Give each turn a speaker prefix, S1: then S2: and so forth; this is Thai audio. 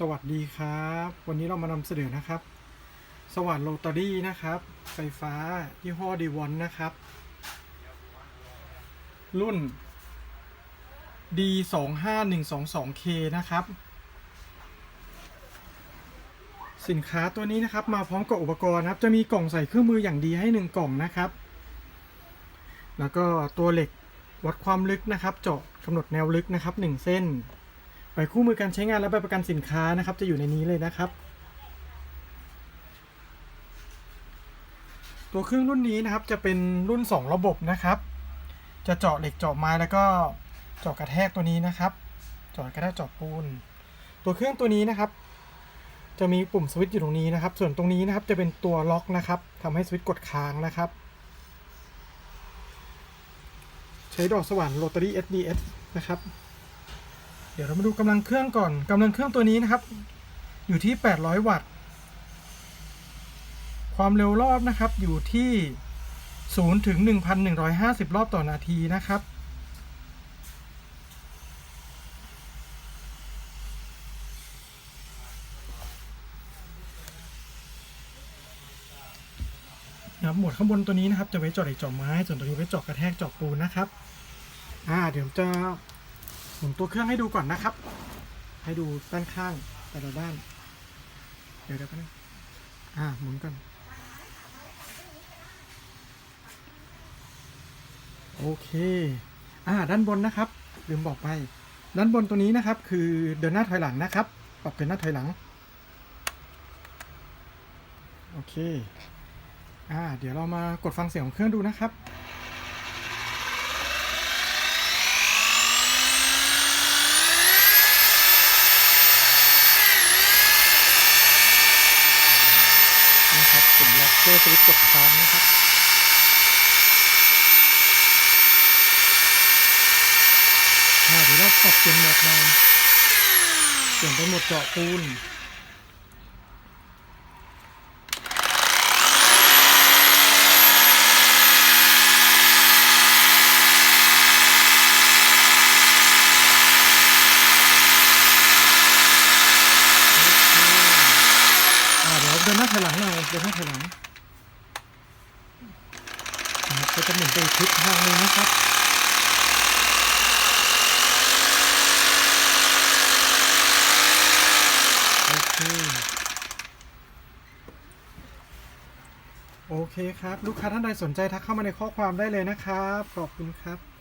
S1: สวัสดีครับ วันนี้เรามานำเสนอนะครับ สวัสดโรตารี่นะครับ ไฟฟ้ายี่ห้อดีวอนนะครับ รุ่น D 2 5 1 2 2 K นะครับ สินค้าตัวนี้นะครับมาพร้อมกับอุปกรณ์นะครับ จะมีกล่องใส่เครื่องมืออย่างดีให้หนึ่งกล่องนะครับ แล้วก็ตัวเหล็กวัดความลึกนะครับ เจาะกำหนดแนวลึกนะครับหนึ่งเส้น ใบคู่มือการใช้งานและใบประกันสินค้านะครับ จะอยู่ในนี้เลยนะครับ ตัวเครื่องรุ่นนี้นะครับจะเป็นรุ่น 2 ระบบนะครับ จะเจาะเหล็กเจาะไม้แล้วก็เจาะกระแทกตัวนี้นะครับ เจาะกระแทกเจาะปูน ตัวเครื่องตัวนี้นะครับ จะมีปุ่มสวิตช์อยู่ตรงนี้นะครับ ส่วนตรงนี้นะครับจะเป็นตัวล็อกนะครับทำให้สวิตช์กดค้างนะครับ ใช้ดอกสว่านโรตารี่ SDS นะครับ เดี๋ยวเรามาดูกำลังเครื่องก่อนกำลังเครื่องตัวนี้นะครับ อยู่ที่ 800 วัตต์ ความเร็วรอบนะครับอยู่ที่ 0 ถึง 1,150 รอบต่อนาทีนะครับ นะครับหมวดข้างบนตัวนี้นะครับจะไว้เจาะเหล็กเจาะไม้ ส่วนตัวนี้ไว้เจาะกระแทกเจาะปูนนะครับ อ่าเดี๋ยวจะ มุนตัวเครื่องให้ดูก่อนนะครับ ให้ดูด้านข้างแต่ละด้าน เดี๋ยวเดี๋ยวกันงอ่าหมุนก่อนโอเค อ่า ด้านบนนะครับ ลืมบอกไป ด้านบนตัวนี้นะครับ คือเดินหน้าถอยหลังนะครับ ปรับเป็นหน้าถอยหลัง โอเค อ่า เดี๋ยวเรามากดฟังเสียงของเครื่องดูนะครับ นะครับ ปุ่มล็อกเพื่อสวิตช์กดค้างนะครับเดี๋ยวเราปรับเปลี่ยนโหมดใหม่เปลี่ยนเป็นโหมดเจาะปูน อ่าเดี๋ยวเดินหน้า ถอยหลังหน่อยเดินหน้าถอยหลังนะครับก็จะหมุนไปทิศทางนึงนะครับโอเคโอเคครับ ลูกค้าท่านใดสนใจทักเข้ามาในข้อความได้เลยนะครับ ขอบคุณครับ